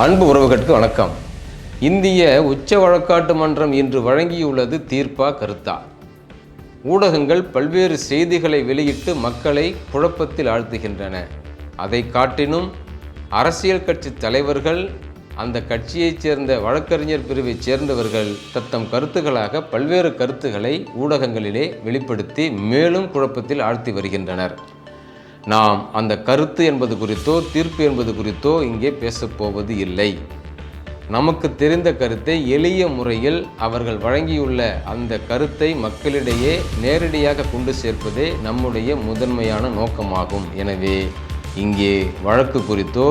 அன்பு உறவுகளுக்கு வணக்கம். இந்திய உச்ச வழக்காட்டு மன்றம் இன்று வழங்கியுள்ளது தீர்ப்பா கருத்தா? ஊடகங்கள் பல்வேறு செய்திகளை வெளியிட்டு மக்களை குழப்பத்தில் ஆழ்த்துகின்றன. அதை காட்டினும் அரசியல் கட்சி தலைவர்கள் அந்த கட்சியைச் சேர்ந்த வழக்கறிஞர் பிரிவைச் சேர்ந்தவர்கள் தத்தம் கருத்துக்களாக பல்வேறு கருத்துக்களை ஊடகங்களிலே வெளிப்படுத்தி மேலும் குழப்பத்தில் ஆழ்த்தி வருகின்றனர். நாம் அந்த கருத்து என்பது குறித்தோ தீர்ப்பு என்பது குறித்தோ இங்கே பேசப்போவது இல்லை. நமக்கு தெரிந்த கருத்தை எளிய முறையில் அவர்கள் வழங்கியுள்ள அந்த கருத்தை மக்களிடையே நேரடியாக கொண்டு சேர்ப்பதே நம்முடைய முதன்மையான நோக்கமாகும். எனவே இங்கே வழக்கு குறித்தோ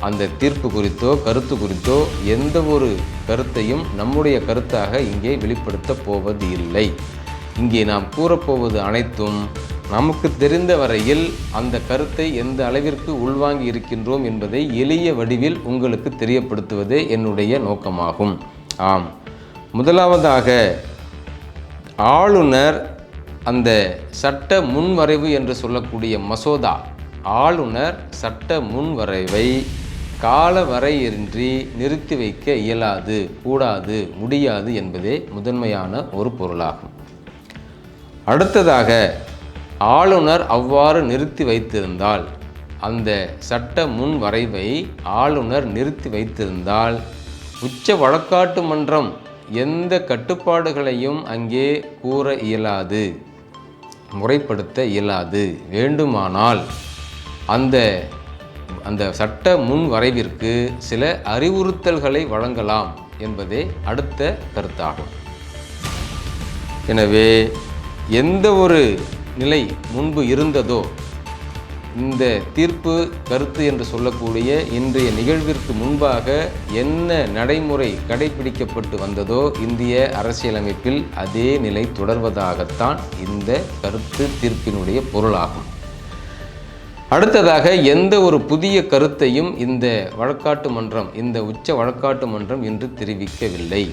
அந்த தீர்ப்பு குறித்தோ கருத்து குறித்தோ எந்த ஒரு கருத்தையும் நம்முடைய கருத்தாக இங்கே வெளிப்படுத்தப் போவது இல்லை. இங்கே நாம் கூறப்போவது அனைத்தும் நமக்கு தெரிந்த வரையில் அந்த கருத்தை எந்த அளவிற்கு உள்வாங்கி இருக்கின்றோம் என்பதை எளிய வடிவில் உங்களுக்கு தெரியப்படுத்துவதே என்னுடைய நோக்கமாகும். ஆம். முதலாவதாக ஆளுநர் அந்த சட்ட முன்வரைவு என்று சொல்லக்கூடிய மசோதா ஆளுநர் சட்ட முன்வரைவை கால வரையின்றி நிறுத்தி வைக்க இயலாது கூடாது முடியாது என்பதே முதன்மையான ஒரு பொருளாகும். அடுத்ததாக ஆளுநர் அவ்வாறு நிறுத்தி வைத்திருந்தால் அந்த சட்ட முன் வரைவை ஆளுநர் நிறுத்தி வைத்திருந்தால் உச்ச வழக்காட்டு மன்றம் எந்த கட்டுப்பாடுகளையும் அங்கே கூற இயலாது முறைப்படுத்த இயலாது. வேண்டுமானால் அந்த அந்த சட்ட முன் வரைவிற்கு சில அறிவுறுத்தல்களை வழங்கலாம் என்பதே அடுத்த கருத்தாகும். எனவே எந்த ஒரு நிலை முன்பு இருந்ததோ? இந்த தீர்ப்பு கருத்து என்று சொல்லக்கூடிய இன்றைய நிகழ்விற்கு முன்பாக என்ன நடைமுறை கடைபிடிக்கப்பட்டு வந்ததோ? இந்திய அரசியலமைப்பில் அதே நிலை தொடர்வதாகத்தான் இந்த கருத்து தீர்ப்பினுடைய பொருளாகும். அடுத்ததாக எந்த ஒரு புதிய கருத்தையும் இந்த வழக்காட்டு மன்றம் இந்த உச்ச வழக்காட்டு மன்றம் இன்று தெரிவிக்கவில்லை.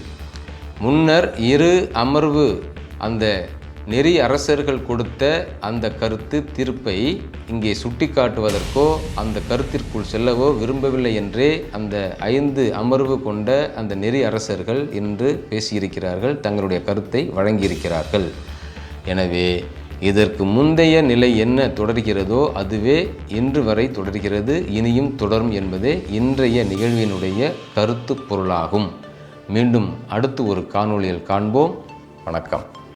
முன்னர் இரு அமர்வு அந்த நெறி அரசர்கள் கொடுத்த அந்த கருத்து தீர்ப்பை இங்கே சுட்டிக்காட்டுவதற்கோ அந்த கருத்திற்குள் செல்லவோ விரும்பவில்லை என்றே அந்த ஐந்து அமர்வு கொண்ட அந்த நெறி அரசர்கள் இன்று பேசியிருக்கிறார்கள் தங்களுடைய கருத்தை வழங்கியிருக்கிறார்கள். எனவே இதற்கு முந்தைய நிலை என்ன தொடர்கிறதோ அதுவே இன்று வரை தொடர்கிறது இனியும் தொடரும் என்பதே இன்றைய நிகழ்வினுடைய கருத்து பொருளாகும். மீண்டும் அடுத்து ஒரு காணொளியில் காண்போம். வணக்கம்.